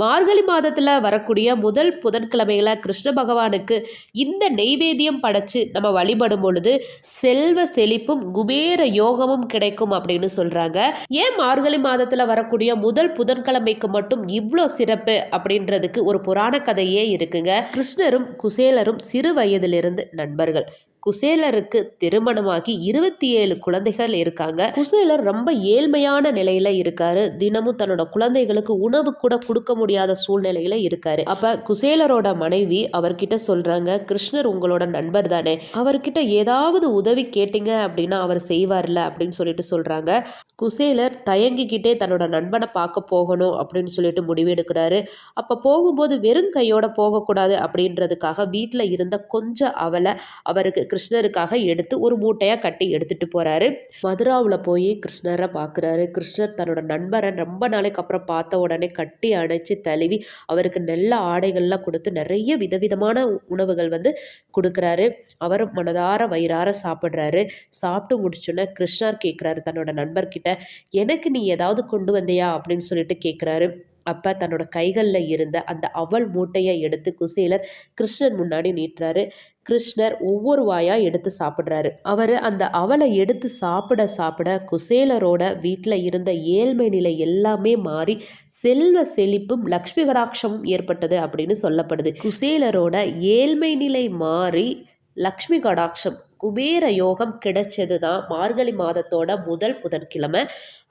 மார்கழி மாதத்தில் வரக்கூடிய முதல் புதன்கிழமையில் கிருஷ்ண பகவானுக்கு இந்த நெய்வேத்தியம் படைச்சு நம்ம வழிபடும் பொழுது செல்வ செழிப்பும் குபேர யோகமும் கிடைக்கும் அப்படின்னு சொல்கிறாங்க ஏன் மார்கழி மாதத்தில் வரக்கூடிய முதல் புதன்கிழமைக்கு மட்டும் இவ்வளோ சிறப்பு அப்படின்றதுக்கு ஒரு புராண கதையே இருக்குங்க. கிருஷ்ணரும் குசேலரும் சிறு வயதிலிருந்து நண்பர்கள். குசேலருக்கு திருமணமாகி இருபத்தி ஏழு குழந்தைகள் இருக்காங்க. குசேலர் ரொம்ப ஏழ்மையான நிலையில இருக்காரு. தினமும் தன்னோட குழந்தைகளுக்கு உணவு கூட கொடுக்க முடியாத சூழ்நிலையில இருக்காரு. அப்ப குசேலரோட மனைவி அவர்கிட்ட சொல்றாங்க கிருஷ்ணர் உங்களோட நண்பர் தானே? அவர்கிட்ட ஏதாவது உதவி கேட்டீங்க அப்படின்னா அவர் செய்வார்ல? அப்படின்னு சொல்லிட்டு சொல்றாங்க. குசேலர் தயங்கிக்கிட்டே தன்னோட நண்பனை பார்க்க போகணும் அப்படின்னு சொல்லிட்டு முடிவெடுக்கிறாரு அப்போ போகும்போது வெறும் கையோட போகக்கூடாது அப்படின்றதுக்காக வீட்டில் இருந்த கொஞ்சம் அவலை அவருக்கு கிருஷ்ணருக்காக எடுத்து ஒரு மூட்டையாக கட்டி எடுத்துகிட்டு போகிறாரு மதுராவில் போய் கிருஷ்ணரை பார்க்குறாரு கிருஷ்ணர் தன்னோட நண்பரை ரொம்ப நாளைக்கு அப்புறம் பார்த்த உடனே கட்டி அணைச்சி தழுவி அவருக்கு நல்ல ஆடைகள்லாம் கொடுத்து நிறைய விதவிதமான உணவுகள் வந்து கொடுக்குறாரு. அவர் மனதார வயிறார சாப்பிட்றாரு. சாப்பிட்டு முடிச்சோன்னே கிருஷ்ணர் கேட்குறாரு தன்னோட நண்பர்கிட்ட எனக்கு நீ ஏதாவது கொண்டு வந்தியா? அப்படின்னு சொல்லிட்டு கேட்குறாரு அப்போ தன்னோட கைகளில் இருந்த அந்த அவல் மூட்டையை எடுத்து குசேலர் கிருஷ்ணன் முன்னாடி நீட்டுறாரு. கிருஷ்ணர் ஒவ்வொரு வாயாக எடுத்து சாப்பிட்றாரு. அவர் அந்த அவலை எடுத்து சாப்பிட சாப்பிட குசேலரோட வீட்டில் இருந்த ஏழ்மை நிலை எல்லாமே மாறி செல்வ செழிப்பும் லக்ஷ்மி கடாட்சமும் ஏற்பட்டது அப்படின்னு சொல்லப்படுது. குசேலரோட ஏழ்மை நிலை மாறி லக்ஷ்மி கடாட்சம் குபேர யோகம் கிடைச்சது தான் மார்கழி மாதத்தோட முதல் புதன்கிழமை.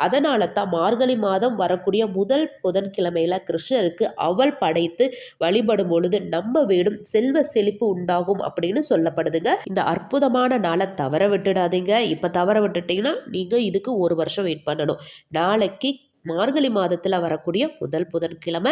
அதனால தான் மார்கழி மாதம் வரக்கூடிய முதல் புதன்கிழமையில கிருஷ்ணருக்கு அவள் படைத்து வழிபடும் பொழுது நம்ம வீடும் செல்வ செழிப்பு உண்டாகும் அப்படின்னு சொல்லப்படுதுங்க. இந்த அற்புதமான நாளை தவற விட்டுடாதீங்க. இப்போ தவற விட்டுட்டீங்கன்னா நீங்கள் இதுக்கு ஒரு வருஷம் வெயிட் பண்ணணும். நாளைக்கு மார்கழி மாதத்தில் வரக்கூடிய முதல் புதன்கிழமை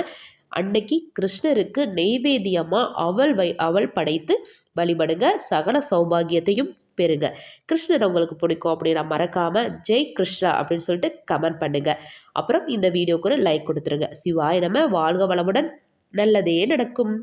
அன்னைக்கு கிருஷ்ணருக்கு நெய்வேத்தியமாக அவள் வை அவள் படைத்து வழிபடுங்க. சகல சௌபாகியத்தையும் பெறுங்க. கிருஷ்ணர் உங்களுக்கு பிடிக்கும் அப்படின்னா மறக்காமல் ஜெய் கிருஷ்ணா அப்படின்னு சொல்லிட்டு கமெண்ட் பண்ணுங்க. அப்புறம் இந்த வீடியோக்கு ஒரு லைக் கொடுத்துருங்க. சிவாய நம்ம வாழ்க வளமுடன். நல்லதே நடக்கும்.